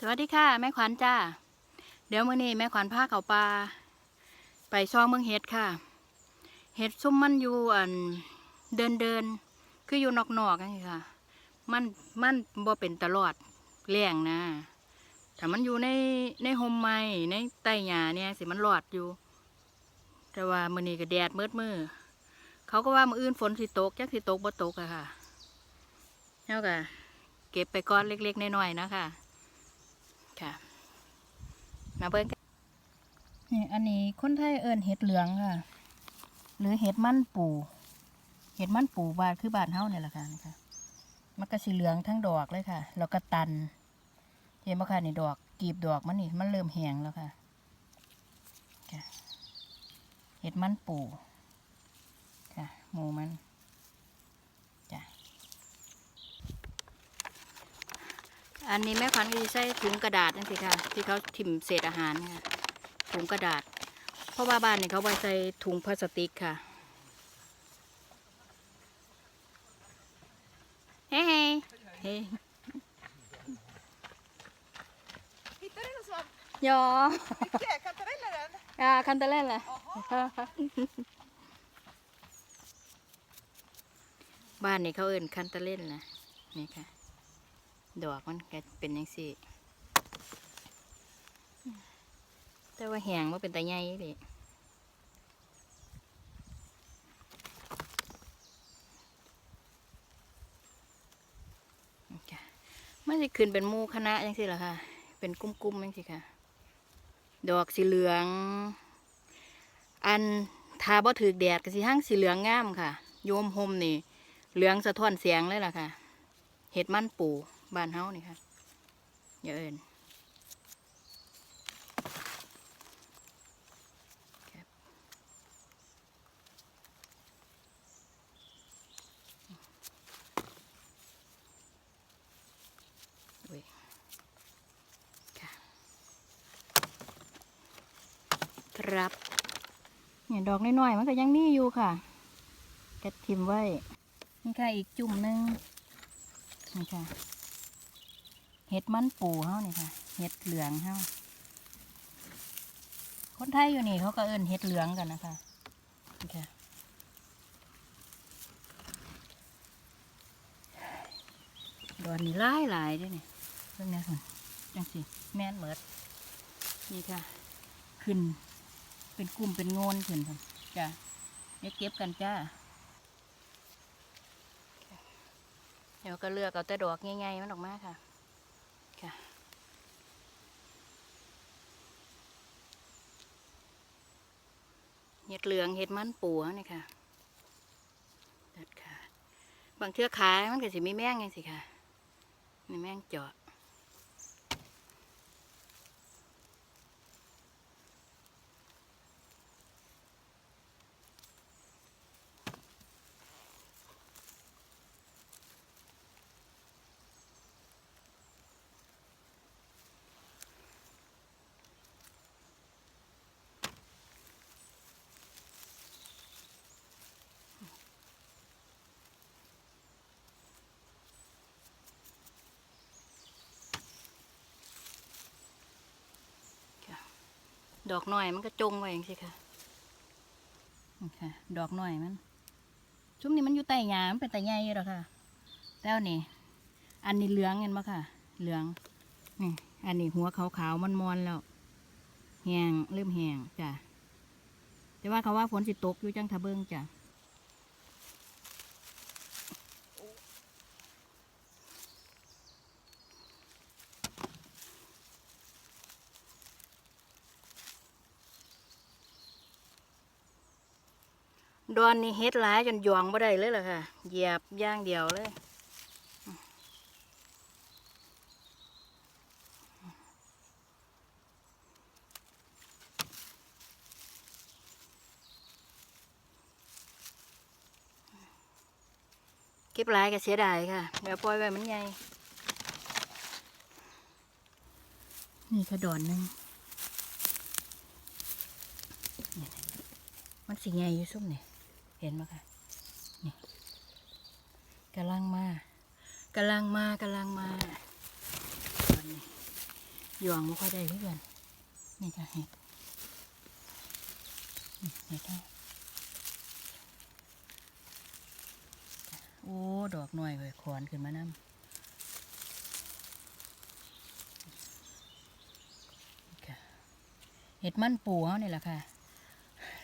สวัสดีค่ะแม่ขวัญจ้า เดี๋ยวมื้อนี้แม่ขวัญพาเขาปลาไปซองเมืองเฮ็ดค่ะเฮ็ดซุ่มมันอยู่อันเดินเดินคืออยู่นอกๆนั่นค่ะ มันมันบ่เป็นตลอดแรงนะถ้ามันอยู่ในในห่มไม้ในใต้หญ้าเนี่ยสิมันรอดอยู่ แต่ว่ามื้อนี้ก็แดดมืดมือเขาก็ว่ามื้ออื่นฝนสิตกจักสิตกบ่ตกอะค่ะเฮาก็เก็บไปก้อนเล็กๆน้อยๆนะคะ่ะ มาเบิ่งกันนี่อันนี้คนไทยเอิ้นเห็ดเหลืองค่ะ หรือเห็ดมันปูเห็ดมันปูบานคือบานเฮาเนี่ยแหละค่ะนะคะมันก็สีเหลืองทั้งดอกเลยค่ะ แล้วก็ตัน เห็นไหมคะนี่ดอกกีบดอกมันนี่มันเริ่มแห้งแล้วค่ะค่ะเห็ดมันปูค่ะหมูมันจ้ะ อันนี้แม่ขวัญก็จะใช้ถุงกระดาษนั่นสิค่ะ ที่เขาถิ่มเศษอาหารค่ะถุงกระดาษ เพราะว่าบ้านเนี่ยเขาไว้ใส่ถุงพลาสติกค่ะเฮ้เฮ้เฮ้ Hittar du någon svamp? ยอ Mycket. Kantareller den? อ่าคันตะเล่นเลย Jaha. บ้านนี่เขาเอิ้นคันตะเล่นนะนี่ค่ะ ดอกมันก็เป็นยังสี่ แต่ว่าแหงว่าเป็นตาใหญ่ดินี่ค่ะมันจะขึ้นเป็นมูคณะยังสิล่ะค่ะเป็นกุ้มๆยังสิค่ะ ดอกสีเหลือง อันทาบ่ถือแดดก็สิหั่งสีเหลืองงามค่ะ โยมหมนี่ เหลืองสะท้อนแสงเลยล่ะค่ะ เห็ดมันปู บ้านเฮานี่ค่ะอย่าเอินครับเนี่ยดอกน้อยๆมันก็ยังมีอยู่ค่ะแกะทิมไว้ นี่ค่ะอีกจุ่มหนึ่งนี่ค่ะ เห็ดมันปูเฮานี่ค่ะ เห็ดเหลืองเฮาคนไทยอยู่นี่เขาก็เอิ้นเห็ดเหลืองกันนะคะค่ะดอนนี่หลายหลายด้วยนี่เรื่องนี้คนจังสิแม่นเหมิดนี่ค่ะ ขึ้น เป็นกลุ่มเป็นโงนขึ้นค่ะจ้ะเดี๋ยวเก็บกันจ้าเดี๋ยวก็เลือกเอาแต่ดอกง่ายๆมันออกมาค่ะ เหลืองเห็ดมันปูนี่ค่ะดัดขาดบางเทือกขายมันก็สิมีแมงยังสิค่ะมีแมงเจาะ ดอกหน่อยมันก็จงไว้อย่างสิค่ะนี่ค่ะ ดอกหน่อยมันช่วงนี้มันอยู่ใต้หญ้ามันเป็นแต่ใหญ่ยู่หรอค่ะ แล้วนี่ อันนี้เหลืองเห็นไหมค่ะ เหลือง นี่ อันนี้หัวขาวๆมันมอนแล้วแหงเริ่มแหงจ้ะแต่ว่าเขาว่าฝนสิตกอยู่จังทะเบิงจ้ะ ดอนนี่เฮ็ดหลายจนยวงบ่ได้เลยล่ะค่ะ เหยียบย่างเดียวเลย เก็บหลายก็เสียดายค่ะ เดี๋ยวปล่อยไว้มันใหญ่ นี่ค่ะดอนหนึงนี่ๆมันสิใหญ่อยู่ซุ่มนี่เห็นไหมคะนี่กำลังมากำลังมากำลังมาตอนนี้ยองไม่ค่อยได้คือนนี่จะเห็ดนี่เห็ดเอาโอ้ ดอกหน่อยเลยขอนขึ้นมานำนี่ค่ะเห็ดมันปูเขาเนี่แหละค่ะ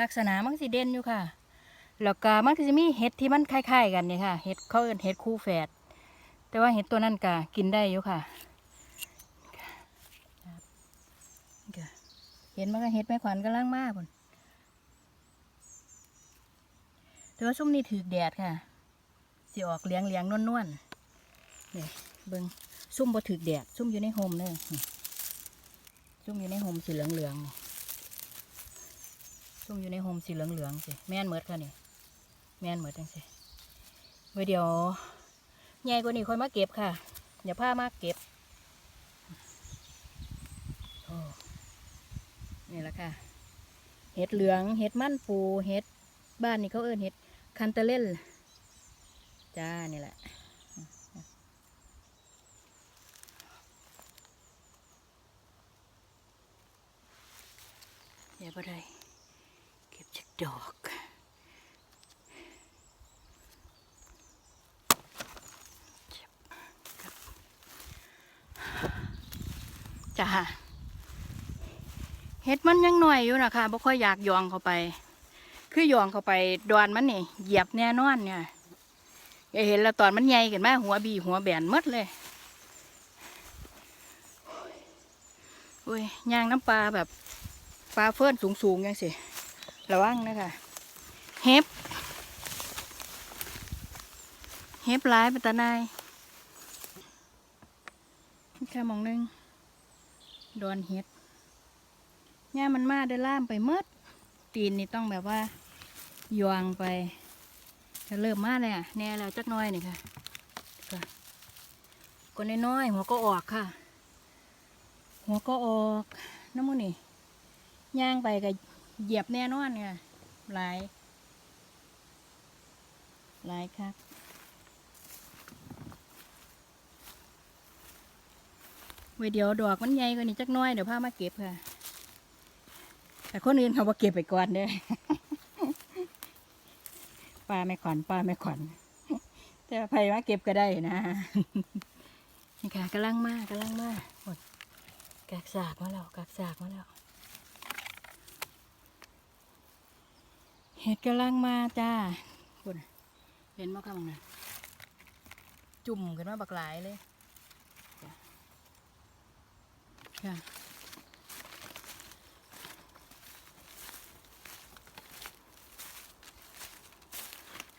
ลักษณะมันสิเด่นอยู่ค่ะ แล้วก็มันก็จะมีเห็ดที่มันคล้ายๆกันนี่ค่ะ เห็ดเขาเอิ้นเห็ดคู่แฝด แต่ว่าเห็ดตัวนั้นก็กินได้อยู่ค่ะ เห็นมันก็เห็ดแม่ขวัญกำลังมากพุ่นแต่ว่าช่วงนี้ถือแดดค่ะสิออกเหลียงเลียงๆนวลๆนี่เบิงซุ่มบ่ถือแดด ซุ่มอยู่ในโฮมเลยนี่ซุ่มอยู่ในโฮมสีเหลืองเหลืองๆซุ่มอยู่ในโฮมสีเหลืองเหลืองๆสิแม่นเมดค่ะนี่ แม่นเมดจังสิไว้เดี๋ยวใหญ่กว่านี้ค่อยมาเก็บค่ะ เดี๋ยวผ้ามาเก็บโอ้นี่แหละค่ะ เห็ดเหลือง เห็ดมันปู เห็ดบ้านนี่เขาเอิ้นเห็ดคันเตเล่นจ้า นี่แหละเดี๋ยวบ่ได้เก็บจากดอกเจ็บครับ จ้าเห็ดมันยังหน่อยอยู่นะคะบ่ค่อยอยากยองเข้าไป คือยองเข้าไปดอนมันนี่เหยียบแน่นอนเนี่ยอย่าเห็นแล้วตอนมันใหญ่กันมาหัวบีหัวแบนมดเลยโอ้ยย่างน้ำปลาแบบปลาเฟิ่นสูงๆยังสิระวังนะคะเห็บเห็บหลายป็นตาหนายแค่มองหนึง ดอนเห็ดย่ามันมาได้ล่ามไปหมดตีนนี่ต้องแบบว่ายวงไปจะเริ่มมาเลยอะแน่แล้วจักน้อยนี่ค่ะค่ะก็น้อยๆหัวก็ออกค่ะ หัวก็ออกน้ำมันนี่ย่างไปก็เหยียบแน่นอนเนี่ยหลายหลายครับ ไว้เดี๋ยวดอกมันใหญ่กว่านี้จักน้อยเดี๋ยวพามาเก็บค่ะ แต่คนอื่นเขาบ่เก็บไปก่อนเด้อป้าไม่ขวัญป้าไม่ขวัญแต่ว่าไผมาเก็บก็ได้นะนี่ค่ะกำลังมากกำลังมากหมดกากสากมาแล้วกากสากมาแล้วเห็ดกำลังมาจ้าคุณเห็นมั้คะบังนะจุ่มกันมาบักหลายเลยจ้ะ ค่ะ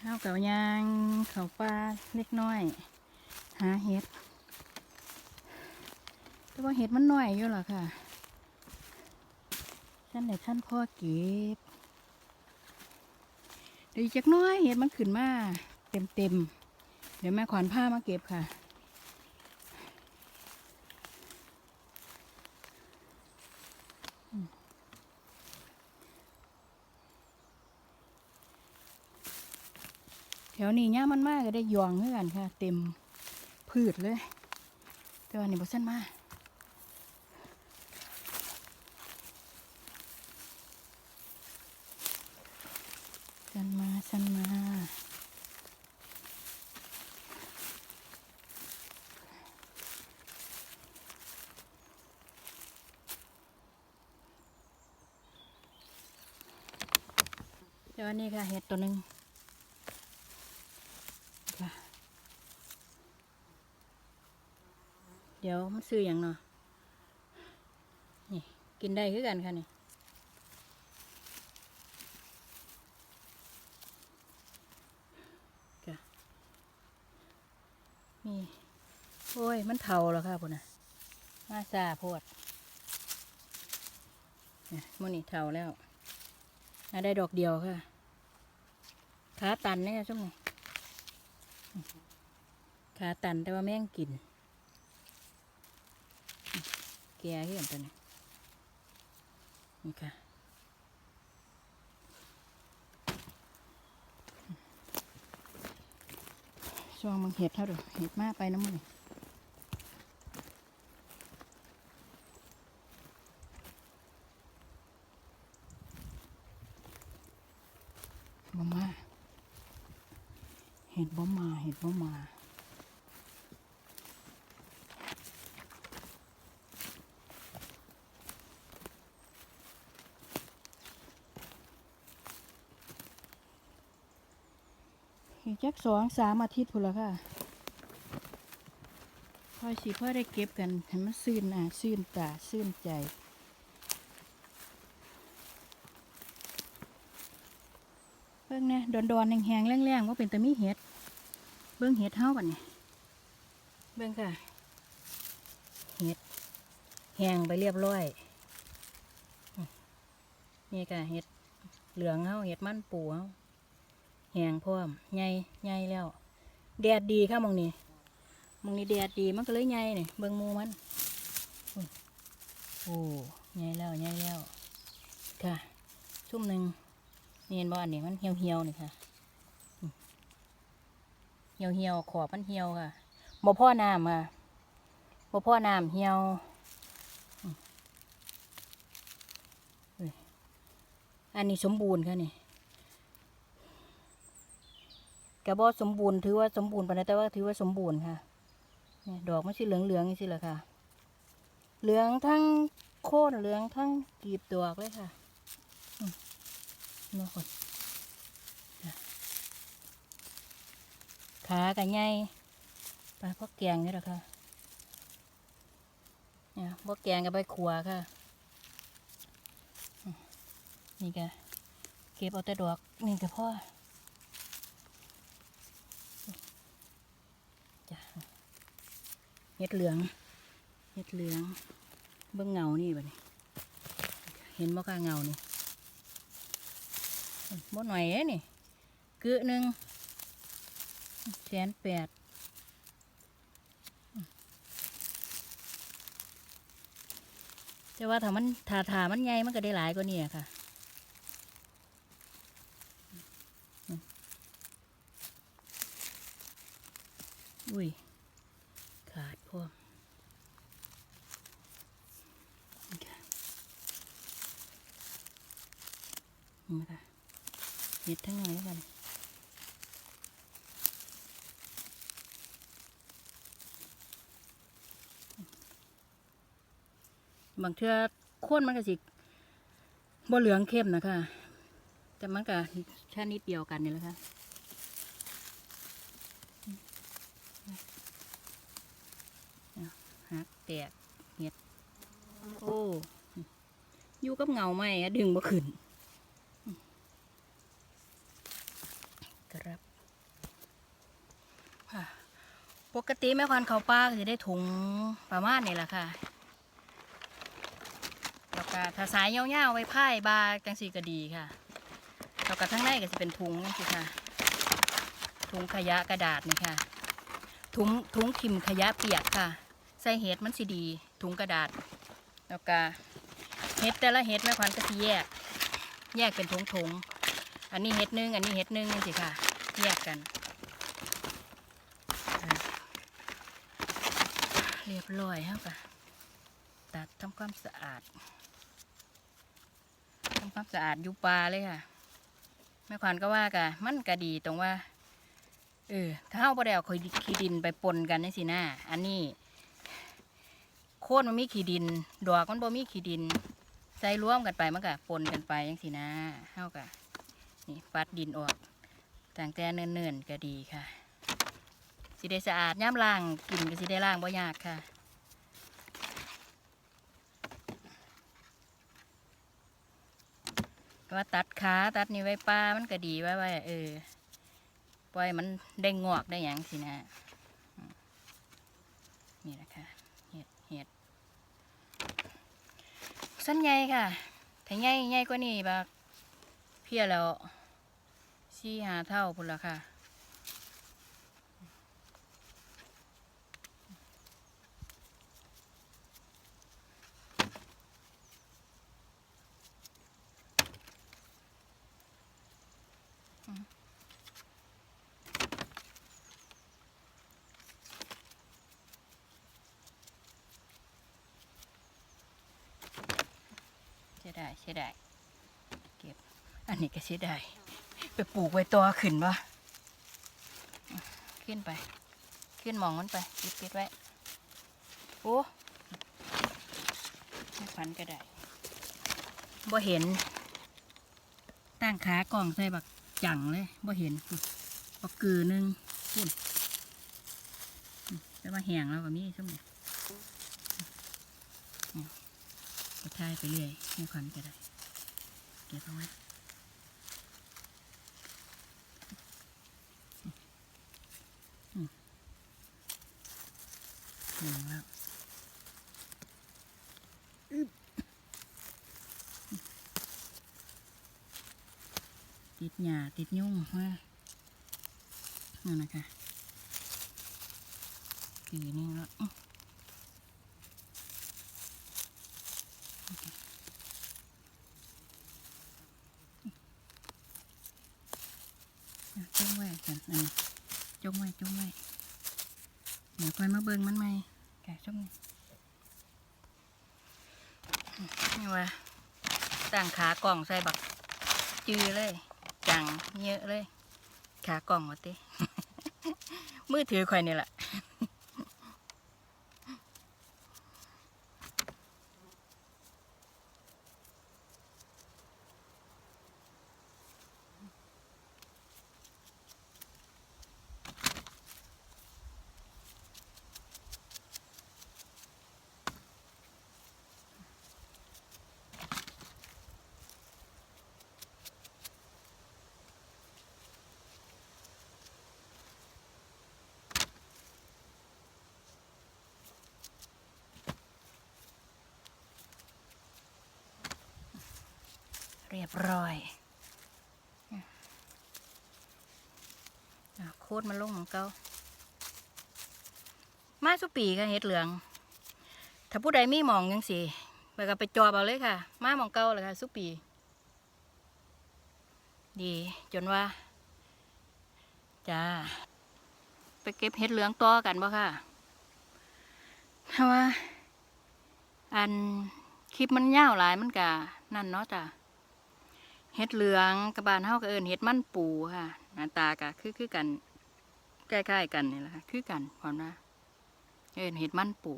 ข้าวเก่ายางเขาปลาเล็กน้อย หาเห็ดแต่ว่าเห็ดมันน้อยอยู่หรอค่ะท่านไหนท่านพ่อเก็บเดี๋ยวจักน้อยเห็ดมันขึ้นมาเต็มเต็มเดี๋ยวแม่ขวานผ้ามาเก็บค่ะ แถวนี้เนี่ยมันมากก็ได้ยองเพื่อกันค่ะ เต็มพืชเลยแต่ว่านี่บ่สั้นมากสั้นมาสั้นมาเดี๋ยวอันนี้ค่ะเห็ดตัวหนึ่ง ค่ะเดี๋ยวมันซื้ออย่างเนาะนี่ กินได้คือกันค่ะนี่นี่โอ้ย มันเทาแล้วค่ะพุ่นน่ะมาซาโพดเนี่ยมันนี่เทาแล้วน่าได้ดอกเดียวค่ะขาตันเนี่ยช่วงนี้ขาตันแต่ว่าแม่งกิน แก่ที่เห็นตัวนี้นี่ค่ะช่วงมังเห็ดเท่าดูเห็ดมากไปน้ำมังบ่มา เห็ดบ่มา เห็ดบ่มา จักสองสามอาทิตย์พุ่นละค่ะพอยสิพ่อได้เก็บกันให้มันซื่นหน้าซื่นตาซื่นใจเบิ่งเนี่ยดอนๆแห้งๆแรงๆว่าเป็นตะมีเห็ดเบิ่งเห็ดเฮาบัดนี้เบิ่งค่ะเห็ดแห้งไปเรียบร้อยอืมนี่ค่ะเห็ดเหลืองเฮาเห็ดมันปูเฮา แหงพร้อมใหญ่ใหญ่แล้ว แดดดีค่ะมองนี้มองนี้แดดดีมันก็เลยใหญ่นี่ยเบิ่งมูมันโอ้ใหญ่แล้วใหญ่แล้วค่ะชุ่มหนึ่งนี่เห็นบอันนี้มันเหี่ยวเหี่ยวนี่ค่ะเหี่ยวเหี่ยวขอบมันเหี่ยวค่ะบ่พ่อน้ำค่ะบ่พ่อน้ำเหี่ยวอันนี้สมบูรณ์ค่ะนี่ กระบอกสมบูรณ์ถือว่าสมบูรณ์ไปนใดแต่ว่าถือว่าสมบูรณ์ค่ะเนี่ยดอกไมันสิเหลืองเหลืองนี่สิแหละค่ะ เหลืองทั้งโค่นเหลืองทั้งกีบดอกเลยค่ะมนี่คนขากันใหญ่ปลาพวกแกงนี่แหละค่ะเนี่ยพวกแกงกับใบขัวค่ะมนี่ก็เก็บเอาแต่ดอกนี่ก็พ่อ จ้ะ เห็ดเหลืองเห็ดเหลือง เบิ่งเงานี่บ่นี่เห็นบ่ค่ะเงานี่บ่หน่อยเอ้นี่เกือหนึ่งแสนแปดแต่ว่าถ้ามันถาถามันใหญ่มันก็ได้หลายกว่านี้ค่ะอุ้ย พวกนี่ค่ะนี่ค่ะเห็ดทั้งนั้นแล้วกันบางเทื่อโค่นมันก็สิบ่เหลืองเข้มนะคะ แต่มันก็ชนิดเดียวกันนี่แหละค่ะ หักแตกเห็ดโอ้อยู่กับเงาไหมอะดึงบ่ขึ้นครับปกติแม่ควันเขาป้าจะได้ถุงประมาณนี้แหละค่ะแล้วก็ถ้าสายเงาๆไว้พ่ายบาจังสีก็ดีค่ะแล้วก็ทั้งในก็จะเป็นถุงนี่สิค่ะถุงขยะกระดาษนี่ค่ะถุงถุงทิมขยะเปียกค่ะ ใส่เห็ดมันสิดี ถุงกระดาษ แล้วก็เห็ดแต่ละเห็ดแม่ควันก็สิแยก แยกเป็นถุงถุงๆอันนี้เห็ดหนึง อันนี้เห็ดหนึงนี่สิค่ะ แยกกัน เรียบร้อยแล้วค่ะตัดทำความสะอาดทำความสะอาดยูปลาเลยค่ะแม่ควันก็ว่ากะมันก็ดีตรงว่าเออถ้าเอาบ่ได้เอาขี้ดินไปปนกันนี่สินะอันนี้ ค่นมันมีขี้ดิน ดอกมันบ่มีขี้ดิน ใส่รวมกันไปมันก็ปนกันไปยังสินะเฮากะนี่ปัดดินออกต่างแต่เนิ่นๆก็ดีค่ะสิได้สะอาดย่ำล้างกินก็สิได้ล้างบ่ยากค่ะว่าตัดขาตัดนี่ไว้ป้ามันก็ดีไว้ไว้เออปล่อยมันได้งอกได้หยังสินะอืมนี่แหละค่ะ เห็ดเห็ด สั้นใหญ่ค่ะถ้าใหญ่ใหญ่กว่านี้บักเพี้ยแล้วสี่หาเท่าพุ่นละค่ะ ใช่ได้เก็บอันนี้ก็ใช่ได้ไปปลูกไว้ตัวขึ้นวะขึ้นไป ขึ้นหมองมันไปปิดปิดไว้โอ้ไม่ฟันก็ได้บ่เห็น ตั้งขากล่องใส่บักจังเลยบ่เห็นพุ่นบักกือหนึงพุ่นอืมแต่ว่าแหงแล้วก็มีส้มเนี่ยอืม ก็ทายไปเรื่อยไม่ฟันก็ได้ เก็บเอาไว้หนึ่งแล้วติดหญ้าติดยุ่งว่านั่นนะคะปีนี้แล้วอื้ออะจงไว้กันอันนี้ จงไว้งไว้เดี๋ยวคอยมาเบิ่งมันไหมแกะจงนี่นี่ว่าตั้งขากล่องใส่บัก จือเลย จังเยอะเลย ขากล่องวะเต้มือถือคอยนี่แหละ รียบร้อยโคตรมันลงของเก่ามาสุปีค่ะเห็ดเหลือง ถ้าผู้ใดมีหมองยังสิไปก็ไปจอบเอาเลยค่ะ มาหมองเก่าเลยค่ะ สุปี ดีจนว่า จ้า ไปเก็บเห็ดเหลืองต่อกันบ่ค่ะเพราะว่า อันคลิปมันยาวหลายมันกะนั่นเนาะจ้ะ เห็ดเหลืองกับบานเฮาก็เอิ้นเห็ดมันปูค่ะ หน้าตาก็คือคือกันใกล้ๆกันนี่แหละค่ะคือกันความว่าเอิ้นเห็ดมันปู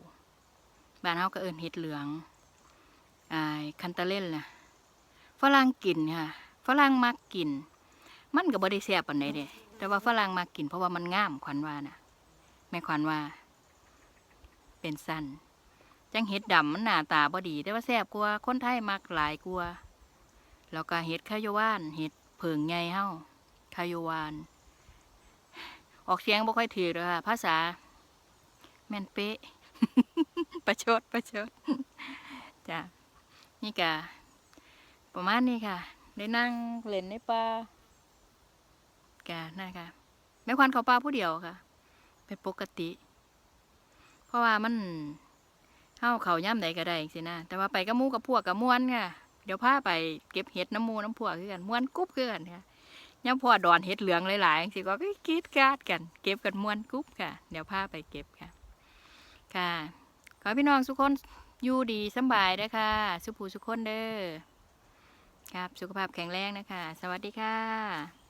บ้านเฮาก็เอิ้นเห็ดเหลืองอ่าคันตะเล่นล่ะฝรั่งกินค่ะฝรั่งมักกิน มันก็บ่ได้แซ่บปานใดเด้แต่ว่าฝรั่งมักกินเพราะว่ามันงามขวัญว่าน่ะแม่ขวัญว่า เป็นสั้นจังเห็ดดำมันหน้าตาบ่ดี แต่ว่าแซ่บกว่าคนไทยมักหลายกว่า แล้วก็เห็ดข้าโยวาน เห็ดเผิงใหญ่เฮาข้าโยวาน ออกเสียงบ่ค่อยถือเลยค่ะ ภาษา แม่นเป๊ะ ประชดประชดจ้ะนี่กะประมาณนี้ค่ะ ได้นั่งเล่นในป่ากะนั่นค่ะแม่ควันเขาป่าผู้เดียวค่ะ เป็นปกติ เพราะว่ามันเฮาเขาย่ำใดก็ได้สินะแต่ว่าไปกับมู่กับพวกกับมวนค่ะ เดี๋ยวพาไปเก็บเห็ดน้ำมูน้ำพวกคือกันม้วนกุ๊บคือกันค่ะย่ำพอดอนเห็ดเหลืองหลายๆสิก็กีดกาดกัน เก็บกันม้วนกุ๊บค่ะ เดี๋ยวพาไปเก็บค่ะ ค่ะ ขอพี่น้องทุกคนอยู่ดีสบายด้ค่ะ สุภูสุขคนเด้อครับ สุขภาพแข็งแรงนะคะ สวัสดีค่ะ